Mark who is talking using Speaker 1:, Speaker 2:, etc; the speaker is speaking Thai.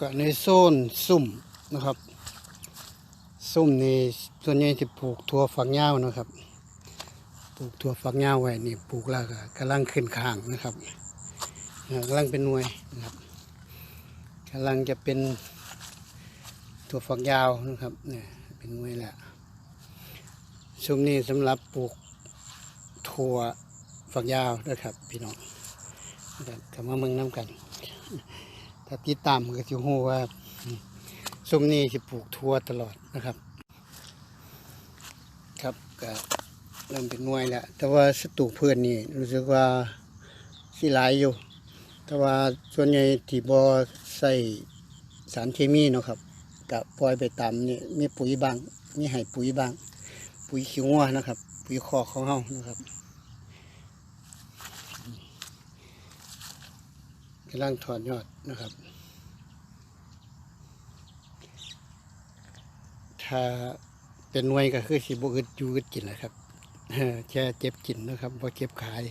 Speaker 1: ก็ในโซนซุ่มนะครับซุ่มนี่ส่วนใหญ่จะปลูกถั่วฝักยาวนะครับ ปลูกถั่วฝักยาวไว้นี่ปลูกแล้วก็กำลังขึ้นข้างนะครับกำลังเป็นหน่วยนะครับกำลังจะเป็นถั่วฝักยาวนะครับเนี่ยเป็นหน่วยแหละช่วงนี้สำหรับปลูกถั่วฝักยาวนะครับพี่น้องนะครับกลับมาเมืองน้ำกัน ถ้าติดตามก็จะรู้ว่าช่วงนี้จะปลูกทั่วตลอดนะครับ ครับก็เริ่มเป็นหน่วยแล้ว แต่ว่าสตูเพื่อนนี่รู้สึกว่าสิหลายอยู่ แต่ว่าส่วนใหญ่ที่บ่ใส่สารเคมีเนาะครับก็ปล่อยไปตามนี่มีปุ๋ยบางมีให้ปุ๋ยบาง ปุ๋ยขี้งัวนะครับ ปุ๋ยคอของเฮานะครับำลังถอดยอดนะครับ ถ้าเป็นหน่วยก็คือสิบอึดอยู่อึดกินนะครับแค่เจ็บกินนะครับพอเก็บขาย